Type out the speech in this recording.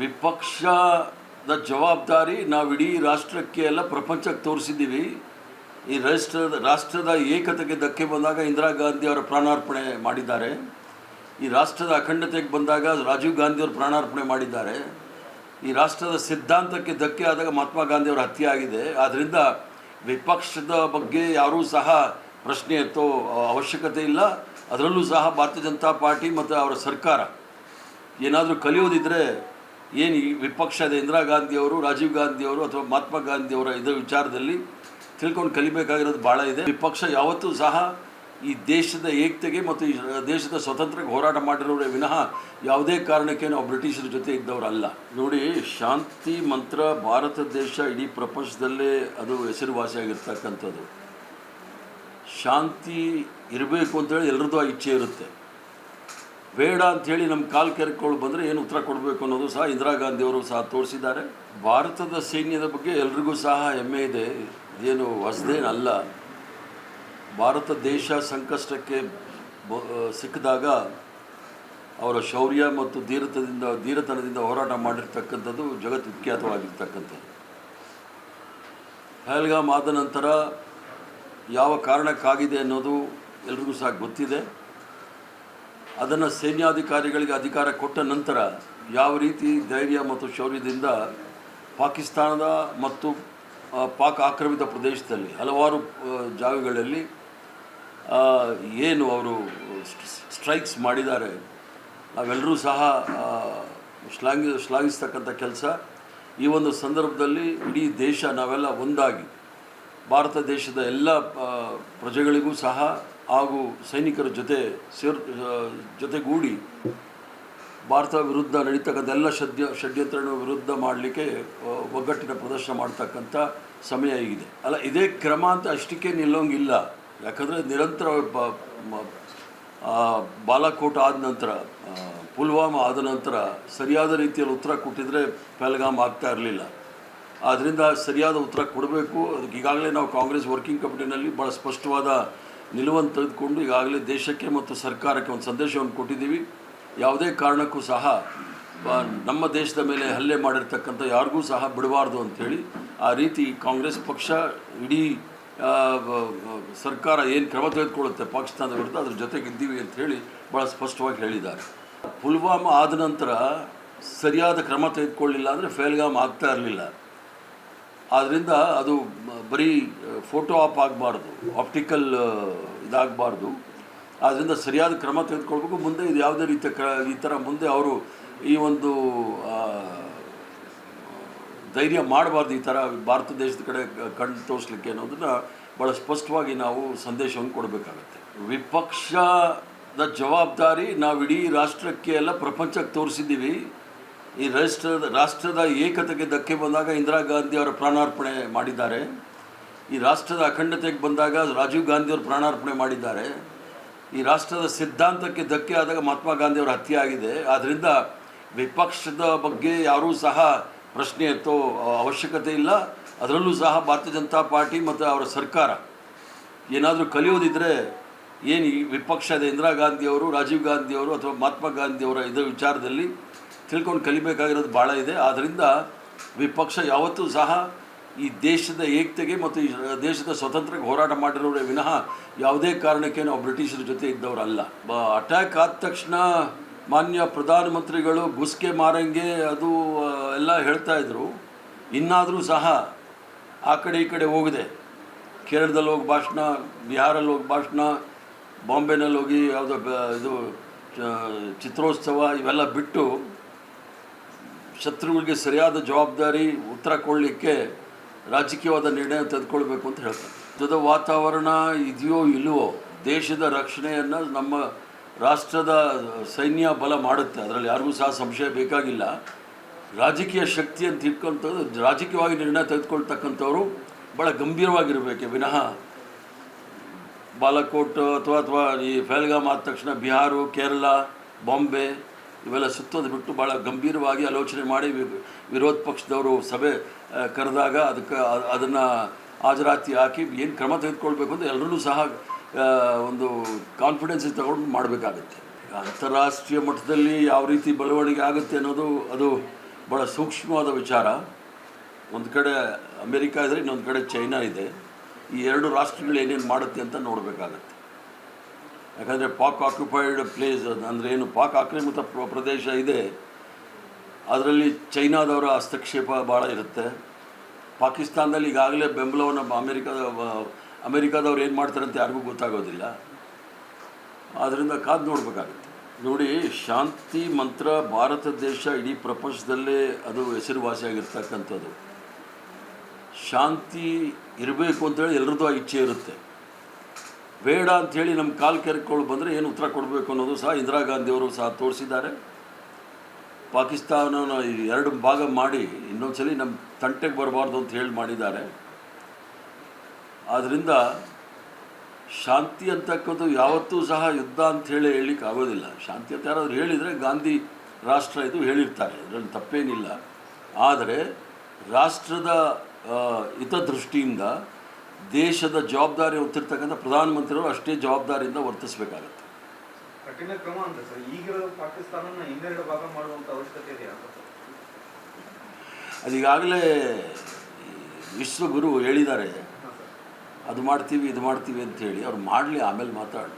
ವಿಪಕ್ಷದ ಜವಾಬ್ದಾರಿ ನಾವು ಇಡೀ ರಾಷ್ಟ್ರಕ್ಕೆ ಎಲ್ಲ ಪ್ರಪಂಚಕ್ಕೆ ತೋರಿಸಿದ್ದೀವಿ. ಈ ರಾಷ್ಟ್ರದ ರಾಷ್ಟ್ರದ ಏಕತೆಗೆ ಧಕ್ಕೆ ಬಂದಾಗ ಇಂದಿರಾ ಗಾಂಧಿ ಅವರ ಪ್ರಾಣಾರ್ಪಣೆ ಮಾಡಿದ್ದಾರೆ. ಈ ರಾಷ್ಟ್ರದ ಅಖಂಡತೆಗೆ ಬಂದಾಗ ರಾಜೀವ್ ಗಾಂಧಿ ಅವರು ಪ್ರಾಣಾರ್ಪಣೆ ಮಾಡಿದ್ದಾರೆ. ಈ ರಾಷ್ಟ್ರದ ಸಿದ್ಧಾಂತಕ್ಕೆ ಧಕ್ಕೆ ಆದಾಗ ಮಹಾತ್ಮ ಗಾಂಧಿ ಅವರ ಹತ್ಯೆ ಆಗಿದೆ. ಆದ್ದರಿಂದ ವಿಪಕ್ಷದ ಬಗ್ಗೆ ಯಾರೂ ಸಹ ಪ್ರಶ್ನೆ ಎತ್ತೋ ಅವಶ್ಯಕತೆ ಇಲ್ಲ. ಅದರಲ್ಲೂ ಸಹ ಭಾರತೀಯ ಜನತಾ ಪಾರ್ಟಿ ಮತ್ತು ಅವರ ಸರ್ಕಾರ ಏನಾದರೂ ಕಲಿಯೋದಿದ್ರೆ ಏನು ಈ ವಿಪಕ್ಷದ ಇಂದಿರಾ ಗಾಂಧಿಯವರು ರಾಜೀವ್ ಗಾಂಧಿಯವರು ಅಥವಾ ಮಹಾತ್ಮ ಗಾಂಧಿಯವರ ಇದರ ವಿಚಾರದಲ್ಲಿ ತಿಳ್ಕೊಂಡು ಕಲಿಬೇಕಾಗಿರೋದು ಭಾಳ ಇದೆ. ವಿಪಕ್ಷ ಯಾವತ್ತೂ ಸಹ ಈ ದೇಶದ ಏಕತೆಗೆ ಮತ್ತು ಈ ದೇಶದ ಸ್ವತಂತ್ರಕ್ಕೆ ಹೋರಾಟ ಮಾಡಿರೋರೇ ವಿನಃ ಯಾವುದೇ ಕಾರಣಕ್ಕೆ ನಾವು ಬ್ರಿಟಿಷರ ಜೊತೆ ಇದ್ದವರಲ್ಲ. ನೋಡಿ, ಶಾಂತಿ ಮಂತ್ರ ಭಾರತ ದೇಶ ಇಡೀ ಪ್ರಪಂಚದಲ್ಲೇ ಅದು ಹೆಸರುವಾಸಿಯಾಗಿರ್ತಕ್ಕಂಥದ್ದು ಶಾಂತಿ ಇರಬೇಕು ಅಂತೇಳಿ ಎಲ್ರದ್ದು ಆ ಇಚ್ಛೆ ಇರುತ್ತೆ. ಬೇಡ ಅಂಥೇಳಿ ನಮ್ಮ ಕಾಲು ಕೆರ್ಕೊಳ್ಳಿ ಬಂದರೆ ಏನು ಉತ್ತರ ಕೊಡಬೇಕು ಅನ್ನೋದು ಸಹ ಇಂದಿರಾ ಗಾಂಧಿಯವರು ಸಹ ತೋರಿಸಿದ್ದಾರೆ. ಭಾರತದ ಸೈನ್ಯದ ಬಗ್ಗೆ ಎಲ್ರಿಗೂ ಸಹ ಹೆಮ್ಮೆ ಇದೆ. ಇದೇನು ಹೊಸದೇನಲ್ಲ. ಭಾರತ ದೇಶ ಸಂಕಷ್ಟಕ್ಕೆ ಸಿಕ್ಕಿದಾಗ ಅವರ ಶೌರ್ಯ ಮತ್ತು ಧೀರತದಿಂದ, ಧೀರತನದಿಂದ ಹೋರಾಟ ಮಾಡಿರ್ತಕ್ಕಂಥದ್ದು ಜಗತ್ ವಿಖ್ಯಾತವಾಗಿರ್ತಕ್ಕಂಥದ್ದು. ಪಹಲ್ಗಾಮ್ ಆದ ನಂತರ ಯಾವ ಕಾರಣಕ್ಕಾಗಿದೆ ಅನ್ನೋದು ಎಲ್ರಿಗೂ ಸಹ ಗೊತ್ತಿದೆ. ಅದನ್ನು ಸೈನ್ಯಾಧಿಕಾರಿಗಳಿಗೆ ಅಧಿಕಾರ ಕೊಟ್ಟ ನಂತರ ಯಾವ ರೀತಿ ಧೈರ್ಯ ಮತ್ತು ಶೌರ್ಯದಿಂದ ಪಾಕಿಸ್ತಾನದ ಮತ್ತು ಪಾಕ್ ಆಕ್ರಮಿತ ಪ್ರದೇಶದಲ್ಲಿ ಹಲವಾರು ಜಾಗಗಳಲ್ಲಿ ಏನು ಅವರು ಸ್ಟ್ರೈಕ್ಸ್ ಮಾಡಿದ್ದಾರೆ, ನಾವೆಲ್ಲರೂ ಸಹ ಶ್ಲಾಘ ಶ್ಲಾಘಿ ಶ್ಲಾಘಿಸ್ತಕ್ಕಂಥ ಕೆಲಸ. ಈ ಒಂದು ಸಂದರ್ಭದಲ್ಲಿ ಇಡೀ ದೇಶ ನಾವೆಲ್ಲ ಒಂದಾಗಿ, ಭಾರತ ದೇಶದ ಎಲ್ಲ ಪ್ರಜೆಗಳಿಗೂ ಸಹ ಹಾಗೂ ಸೈನಿಕರ ಜೊತೆ ಸೇರ್ ಜೊತೆಗೂಡಿ ಭಾರತ ವಿರುದ್ಧ ನಡೀತಕ್ಕಂಥ ಎಲ್ಲ ಷಡ್ಯ ಷಡ್ಯಂತ್ರಗಳ ವಿರುದ್ಧ ಮಾಡಲಿಕ್ಕೆ ಒಗ್ಗಟ್ಟಿನ ಪ್ರದರ್ಶನ ಮಾಡ್ತಕ್ಕಂಥ ಸಮಯ ಈಗಿದೆ ಅಲ್ಲ, ಇದೇ ಕ್ರಮ ಅಂತ ಅಷ್ಟಕ್ಕೆ ನಿಲ್ಲೋಂಗಿಲ್ಲ. ಯಾಕಂದರೆ ನಿರಂತರ ಬಾಲಾಕೋಟ್ ಆದ ನಂತರ ಪುಲ್ವಾಮಾ ಆದ ನಂತರ ಸರಿಯಾದ ರೀತಿಯಲ್ಲಿ ಉತ್ತರ ಕೊಟ್ಟಿದ್ರೆ ಪೆಲ್ಗಾಮ್ ಆಗ್ತಾ ಇರಲಿಲ್ಲ. ಆದ್ದರಿಂದ ಸರಿಯಾದ ಉತ್ತರ ಕೊಡಬೇಕು. ಅದಕ್ಕೆ ಈಗಾಗಲೇ ನಾವು ಕಾಂಗ್ರೆಸ್ ವರ್ಕಿಂಗ್ ಕಮಿಟಿನಲ್ಲಿ ಭಾಳ ಸ್ಪಷ್ಟವಾದ ನಿಲುವನ್ನು ತೆಗೆದುಕೊಂಡು ಈಗಾಗಲೇ ದೇಶಕ್ಕೆ ಮತ್ತು ಸರ್ಕಾರಕ್ಕೆ ಒಂದು ಸಂದೇಶವನ್ನು ಕೊಟ್ಟಿದ್ದೀವಿ. ಯಾವುದೇ ಕಾರಣಕ್ಕೂ ಸಹ ನಮ್ಮ ದೇಶದ ಮೇಲೆ ಹಲ್ಲೆ ಮಾಡಿರ್ತಕ್ಕಂಥ ಯಾರಿಗೂ ಸಹ ಬಿಡಬಾರ್ದು ಅಂಥೇಳಿ ಆ ರೀತಿ ಕಾಂಗ್ರೆಸ್ ಪಕ್ಷ, ಇಡೀ ಸರ್ಕಾರ ಏನು ಕ್ರಮ ತೆಗೆದುಕೊಳ್ಳುತ್ತೆ ಪಾಕಿಸ್ತಾನದ ವಿರುದ್ಧ ಅದ್ರ ಜೊತೆಗೆ ಇದ್ದೀವಿ ಅಂತ ಹೇಳಿ ಭಾಳ ಸ್ಪಷ್ಟವಾಗಿ ಹೇಳಿದ್ದಾರೆ. ಪುಲ್ವಾಮಾ ಆದ ನಂತರ ಸರಿಯಾದ ಕ್ರಮ ತೆಗೆದುಕೊಳ್ಳಿಲ್ಲ ಅಂದರೆ ಫೇಲ್ಗಾಮ್ ಆಗ್ತಾ ಇರಲಿಲ್ಲ. ಆದ್ದರಿಂದ ಅದು ಬರೀ ಫೋಟೋ ಆಪ್ ಆಗಬಾರ್ದು ಆಪ್ಟಿಕಲ್ ಇದಾಗಬಾರ್ದು. ಆದ್ದರಿಂದ ಸರಿಯಾದ ಕ್ರಮ ತೆಗೆದುಕೊಳ್ಬೇಕು. ಮುಂದೆ ಇದು ಯಾವುದೇ ರೀತಿಯ ಕ ಈ ಥರ ಮುಂದೆ ಅವರು ಈ ಒಂದು ಧೈರ್ಯ ಮಾಡಬಾರ್ದು ಈ ಥರ ಭಾರತ ದೇಶದ ಕಡೆ ಕಣ್ಣು ತೋರಿಸ್ಲಿಕ್ಕೆ ಅನ್ನೋದನ್ನು ಭಾಳ ಸ್ಪಷ್ಟವಾಗಿ ನಾವು ಸಂದೇಶವನ್ನು ಕೊಡಬೇಕಾಗತ್ತೆ. ವಿಪಕ್ಷದ ಜವಾಬ್ದಾರಿ ನಾವು ಇಡೀ ರಾಷ್ಟ್ರಕ್ಕೆ ಎಲ್ಲ ಪ್ರಪಂಚಕ್ಕೆ ತೋರಿಸಿದ್ದೀವಿ. ಈ ರಾಷ್ಟ್ರದ ರಾಷ್ಟ್ರದ ಏಕತೆಗೆ ಧಕ್ಕೆ ಬಂದಾಗ ಇಂದಿರಾ ಗಾಂಧಿ ಅವರು ಪ್ರಾಣಾರ್ಪಣೆ ಮಾಡಿದ್ದಾರೆ. ಈ ರಾಷ್ಟ್ರದ ಅಖಂಡತೆಗೆ ಬಂದಾಗ ರಾಜೀವ್ ಗಾಂಧಿ ಅವರು ಪ್ರಾಣಾರ್ಪಣೆ ಮಾಡಿದ್ದಾರೆ. ಈ ರಾಷ್ಟ್ರದ ಸಿದ್ಧಾಂತಕ್ಕೆ ಧಕ್ಕೆ ಆದಾಗ ಮಹಾತ್ಮ ಗಾಂಧಿ ಅವರ ಹತ್ಯೆ ಆಗಿದೆ. ಆದ್ದರಿಂದ ವಿಪಕ್ಷದ ಬಗ್ಗೆ ಯಾರೂ ಸಹ ಪ್ರಶ್ನೆ ಎತ್ತೋ ಅವಶ್ಯಕತೆ ಇಲ್ಲ. ಅದರಲ್ಲೂ ಸಹ ಭಾರತೀಯ ಜನತಾ ಪಾರ್ಟಿ ಮತ್ತು ಅವರ ಸರ್ಕಾರ ಏನಾದರೂ ಕಲಿಯೋದಿದ್ದರೆ ಏನು ಈ ವಿಪಕ್ಷದ ಇಂದಿರಾ ಗಾಂಧಿಯವರು ರಾಜೀವ್ ಗಾಂಧಿಯವರು ಅಥವಾ ಮಹಾತ್ಮ ಗಾಂಧಿಯವರ ಇದರ ವಿಚಾರದಲ್ಲಿ ತಿಳ್ಕೊಂಡು ಕಲಿಬೇಕಾಗಿರೋದು ಭಾಳ ಇದೆ. ಆದ್ದರಿಂದ ವಿಪಕ್ಷ ಯಾವತ್ತೂ ಸಹ ಈ ದೇಶದ ಏಕತೆಗೆ ಮತ್ತು ಈ ದೇಶದ ಸ್ವತಂತ್ರಕ್ಕೆ ಹೋರಾಟ ಮಾಡಿರೋರೇ ವಿನಃ ಯಾವುದೇ ಕಾರಣಕ್ಕೆ ನಾವು ಬ್ರಿಟಿಷರ ಜೊತೆ ಇದ್ದವರಲ್ಲ. ಬ, ಅಟ್ಯಾಕ್ ಆದ ತಕ್ಷಣ ಮಾನ್ಯ ಪ್ರಧಾನಮಂತ್ರಿಗಳು ಗುಸ್ಕೆ ಮಾರಂಗೆ ಅದು ಎಲ್ಲ ಹೇಳ್ತಾ ಇದ್ರು. ಇನ್ನಾದರೂ ಸಹ ಆ ಕಡೆ ಈ ಕಡೆ ಹೋಗಿದೆ. ಕೇರಳದಲ್ಲಿ ಹೋಗಿ ಭಾಷಣ ಬಿಹಾರಲ್ಲಿ ಹೋಗಿ ಭಾಷಣ, ಬಾಂಬೆನಲ್ಲಿ ಹೋಗಿ ಯಾವುದೋ ಇದು ಚಿತ್ರೋತ್ಸವ ಇವೆಲ್ಲ ಬಿಟ್ಟು ಶತ್ರುಗಳಿಗೆ ಸರಿಯಾದ ಜವಾಬ್ದಾರಿ, ಉತ್ತರ ಕೊಡಲಿಕ್ಕೆ ರಾಜಕೀಯವಾದ ನಿರ್ಣಯ ತೆಗೆದುಕೊಳ್ಬೇಕು ಅಂತ ಹೇಳ್ತಾರೆ. ಯುದ್ಧದ ವಾತಾವರಣ ಇದೆಯೋ ಇಲ್ಲವೋ, ದೇಶದ ರಕ್ಷಣೆಯನ್ನು ನಮ್ಮ ರಾಷ್ಟ್ರದ ಸೈನ್ಯ ಬಲ ಮಾಡುತ್ತೆ. ಅದರಲ್ಲಿ ಯಾರಿಗೂ ಸಹ ಸಂಶಯ ಬೇಕಾಗಿಲ್ಲ. ರಾಜಕೀಯ ಶಕ್ತಿ ಅಂತ ಇಟ್ಕೊಂಥದ್ದು ರಾಜಕೀಯವಾಗಿ ನಿರ್ಣಯ ತೆಗೆದುಕೊಳ್ತಕ್ಕಂಥವ್ರು ಭಾಳ ಗಂಭೀರವಾಗಿರಬೇಕೆ. ವಿನಃ ಬಾಲಕೋಟ್ ಅಥವಾ ಅಥವಾ ಈ ಫೆಲ್ಗಾಮ್ ಆದ ತಕ್ಷಣ ಬಿಹಾರು, ಕೇರಳ, ಬಾಂಬೆ ಇವೆಲ್ಲ ಸುತ್ತೋದು ಬಿಟ್ಟು ಭಾಳ ಗಂಭೀರವಾಗಿ ಆಲೋಚನೆ ಮಾಡಿ ವಿರೋಧ ಪಕ್ಷದವರು ಸಭೆ ಕರೆದಾಗ ಅದಕ್ಕೆ ಅದನ್ನು ಹಾಜರಾತಿ ಹಾಕಿ ಏನು ಕ್ರಮ ತೆಗೆದುಕೊಳ್ಬೇಕು ಅಂತ ಎಲ್ಲರೂ ಸಹ ಒಂದು ಕಾನ್ಫಿಡೆನ್ಸ್ ತಗೊಂಡು ಮಾಡಬೇಕಾಗುತ್ತೆ. ಅಂತಾರಾಷ್ಟ್ರೀಯ ಮಟ್ಟದಲ್ಲಿ ಯಾವ ರೀತಿ ಬೆಳವಣಿಗೆ ಆಗುತ್ತೆ ಅನ್ನೋದು ಅದು ಭಾಳ ಸೂಕ್ಷ್ಮವಾದ ವಿಚಾರ. ಒಂದು ಕಡೆ ಅಮೇರಿಕಾ ಇದೆ ಇನ್ನೊಂದು ಕಡೆ ಚೈನಾ ಇದೆ. ಈ ಎರಡು ರಾಷ್ಟ್ರಗಳು ಏನೇನು ಮಾಡುತ್ತೆ ಅಂತ ನೋಡಬೇಕಾಗತ್ತೆ. ಯಾಕಂದರೆ ಪಾಕ್ ಆಕ್ಯುಪೈಡ್ ಪ್ಲೇಸ್ ಅಂದರೆ ಏನು, ಪಾಕ್ ಆಕ್ರಮಿತ ಪ್ರ- ಪ್ರದೇಶ ಇದೆ. ಅದರಲ್ಲಿ ಚೈನಾದವರ ಹಸ್ತಕ್ಷೇಪ ಭಾಳ ಇರುತ್ತೆ. ಪಾಕಿಸ್ತಾನದಲ್ಲಿ ಈಗಾಗಲೇ ಬೆಂಬಲವನ್ನು ಅಮೆರಿಕದ ಅಮೆರಿಕಾದವ್ರು ಏನು ಮಾಡ್ತಾರೆ ಅಂತ ಯಾರಿಗೂ ಗೊತ್ತಾಗೋದಿಲ್ಲ. ಆದ್ದರಿಂದ ಕಾದು ನೋಡಬೇಕಾಗುತ್ತೆ. ನೋಡಿ, ಶಾಂತಿ ಮಂತ್ರ ಭಾರತ ದೇಶ ಇಡೀ ಪ್ರಪಂಚದಲ್ಲೇ ಅದು ಹೆಸರುವಾಸಿಯಾಗಿರ್ತಕ್ಕಂಥದ್ದು ಶಾಂತಿ ಇರಬೇಕು ಅಂತೇಳಿ ಎಲ್ಲರದ್ದು ಆ ಇಚ್ಛೆ ಇರುತ್ತೆ. ಬೇಡ ಅಂಥೇಳಿ ನಮ್ಮ ಕಾಲು ಕೆರ್ಕೊಳ್ಳಿ ಬಂದರೆ ಏನು ಉತ್ತರ ಕೊಡಬೇಕು ಅನ್ನೋದು ಸಹ ಇಂದಿರಾ ಗಾಂಧಿಯವರು ಸಹ ತೋರಿಸಿದ್ದಾರೆ. ಪಾಕಿಸ್ತಾನನ ಎರಡು ಭಾಗ ಮಾಡಿ ಇನ್ನೊಂದ್ಸಲಿ ನಮ್ಮ ತಂಟೆಗೆ ಬರಬಾರ್ದು ಅಂತ ಹೇಳಿ ಮಾಡಿದ್ದಾರೆ. ಆದ್ದರಿಂದ ಶಾಂತಿ ಅಂತಕ್ಕಂಥದ್ದು ಯಾವತ್ತೂ ಸಹ ಯುದ್ಧ ಅಂತ ಹೇಳಿ ಹೇಳಲಿಕ್ಕೆ ಆಗೋದಿಲ್ಲ. ಶಾಂತಿ ಅಂತ ಯಾರಾದರೂ ಹೇಳಿದರೆ ಗಾಂಧಿ ರಾಷ್ಟ್ರ ಇದು ಹೇಳಿರ್ತಾರೆ, ಇದರಲ್ಲಿ ತಪ್ಪೇನಿಲ್ಲ. ಆದರೆ ರಾಷ್ಟ್ರದ ಹಿತದೃಷ್ಟಿಯಿಂದ ದೇಶದ ಜವಾಬ್ದಾರಿ ಹೊತ್ತಿರ್ತಕ್ಕಂಥ ಪ್ರಧಾನಮಂತ್ರಿಗಳು ಅಷ್ಟೇ ಜವಾಬ್ದಾರಿಯಿಂದ ವರ್ತಿಸಬೇಕಾಗತ್ತೆ. ಕಠಿಣ ಕ್ರಮ ಅಂತ ಸರ್ ಈಗಿರೋ ಪಾಕಿಸ್ತಾನನ ಇನ್ನೆರಡು ಭಾಗ ಮಾಡುವಂಥ ಅವಶ್ಯಕತೆ ಇದೆಯಾ ಅದೀಗಾಗಲೇ ವಿಶ್ವಗುರು ಹೇಳಿದ್ದಾರೆ ಅದು ಮಾಡ್ತೀವಿ ಇದು ಮಾಡ್ತೀವಿ ಅಂತ ಹೇಳಿ ಅವ್ರು ಮಾಡಲಿ ಆಮೇಲೆ ಮಾತಾಡಿ